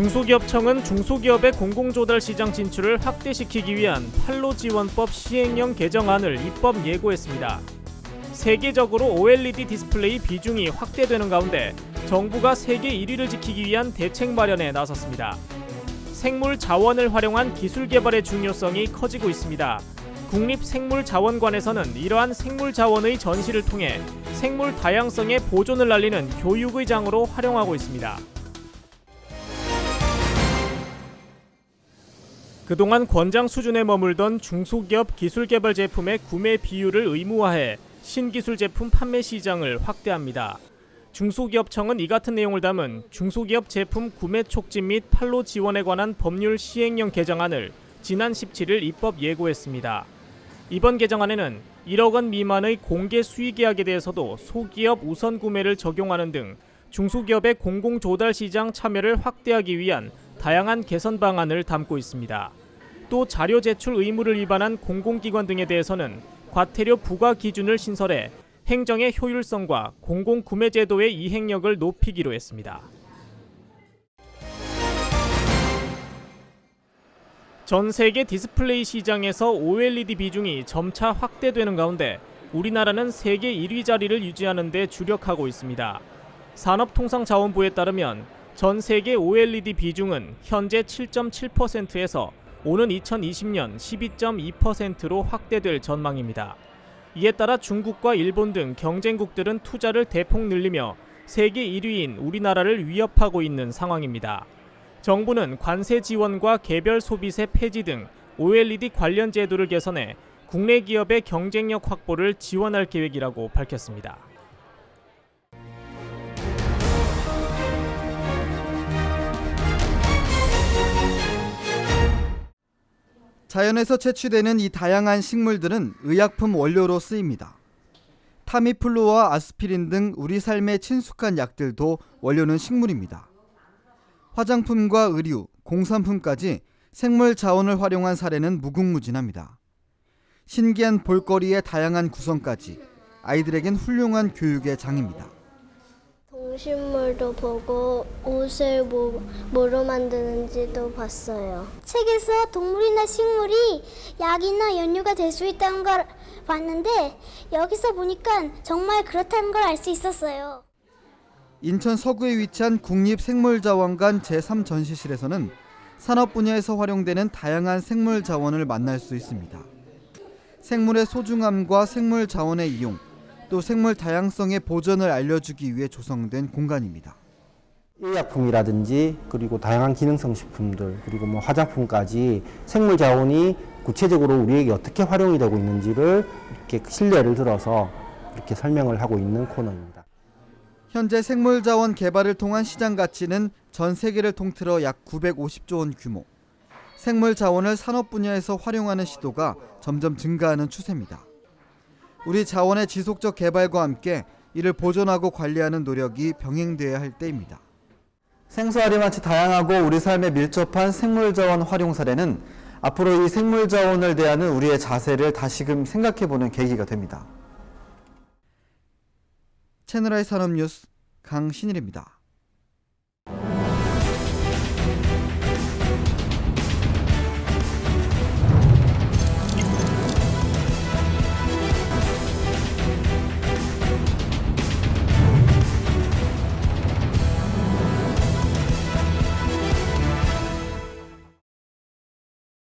중소기업청은 중소기업의 공공조달 시장 진출을 확대시키기 위한 판로 지원법 시행령 개정안을 입법 예고했습니다. 세계적으로 OLED 디스플레이 비중이 확대되는 가운데 정부가 세계 1위를 지키기 위한 대책 마련에 나섰습니다. 생물 자원을 활용한 기술 개발의 중요성이 커지고 있습니다. 국립생물자원관에서는 이러한 생물 자원의 전시를 통해 생물 다양성의 보존을 알리는 교육의 장으로 활용하고 있습니다. 그동안 권장 수준에 머물던 중소기업 기술개발 제품의 구매 비율을 의무화해 신기술 제품 판매 시장을 확대합니다. 중소기업청은 이 같은 내용을 담은 중소기업 제품 구매 촉진 및 판로 지원에 관한 법률 시행령 개정안을 지난 17일 입법 예고했습니다. 이번 개정안에는 1억 원 미만의 공개 수의 계약에 대해서도 소기업 우선 구매를 적용하는 등 중소기업의 공공 조달 시장 참여를 확대하기 위한 다양한 개선 방안을 담고 있습니다. 또 자료 제출 의무를 위반한 공공기관 등에 대해서는 과태료 부과 기준을 신설해 행정의 효율성과 공공구매 제도의 이행력을 높이기로 했습니다. 전 세계 디스플레이 시장에서 OLED 비중이 점차 확대되는 가운데 우리나라는 세계 1위 자리를 유지하는 데 주력하고 있습니다. 산업통상자원부에 따르면 전 세계 OLED 비중은 현재 7.7%에서 오는 2020년 12.2%로 확대될 전망입니다. 이에 따라 중국과 일본 등 경쟁국들은 투자를 대폭 늘리며 세계 1위인 우리나라를 위협하고 있는 상황입니다. 정부는 관세 지원과 개별 소비세 폐지 등 OLED 관련 제도를 개선해 국내 기업의 경쟁력 확보를 지원할 계획이라고 밝혔습니다. 자연에서 채취되는 이 다양한 식물들은 의약품 원료로 쓰입니다. 타미플루와 아스피린 등 우리 삶에 친숙한 약들도 원료는 식물입니다. 화장품과 의류, 공산품까지 생물 자원을 활용한 사례는 무궁무진합니다. 신기한 볼거리의 다양한 구성까지 아이들에겐 훌륭한 교육의 장입니다. 동식물도 보고 옷을 뭐, 뭐로 만드는지도 봤어요. 책에서 동물이나 식물이 약이나 연료가 될 수 있다는 걸 봤는데 여기서 보니까 정말 그렇다는 걸 알 수 있었어요. 인천 서구에 위치한 국립생물자원관 제3전시실에서는 산업 분야에서 활용되는 다양한 생물 자원을 만날 수 있습니다. 생물의 소중함과 생물 자원의 이용, 또 생물 다양성의 보존을 알려주기 위해 조성된 공간입니다. 의약품이라든지 그리고 다양한 기능성 식품들 그리고 뭐 화장품까지 생물 자원이 구체적으로 우리에게 어떻게 활용이 되고 있는지를 이렇게 신뢰를 들어서 이렇게 설명을 하고 있는 코너입니다. 현재 생물 자원 개발을 통한 시장 가치는 전 세계를 통틀어 약 950조 원 규모. 생물 자원을 산업 분야에서 활용하는 시도가 점점 증가하는 추세입니다. 우리 자원의 지속적 개발과 함께 이를 보존하고 관리하는 노력이 병행돼야 할 때입니다. 생수아리마치 다양하고 우리 삶에 밀접한 생물 자원 활용 사례는 앞으로 이 생물 자원을 대하는 우리의 자세를 다시금 생각해보는 계기가 됩니다. 채널아이 산업뉴스 강신일입니다.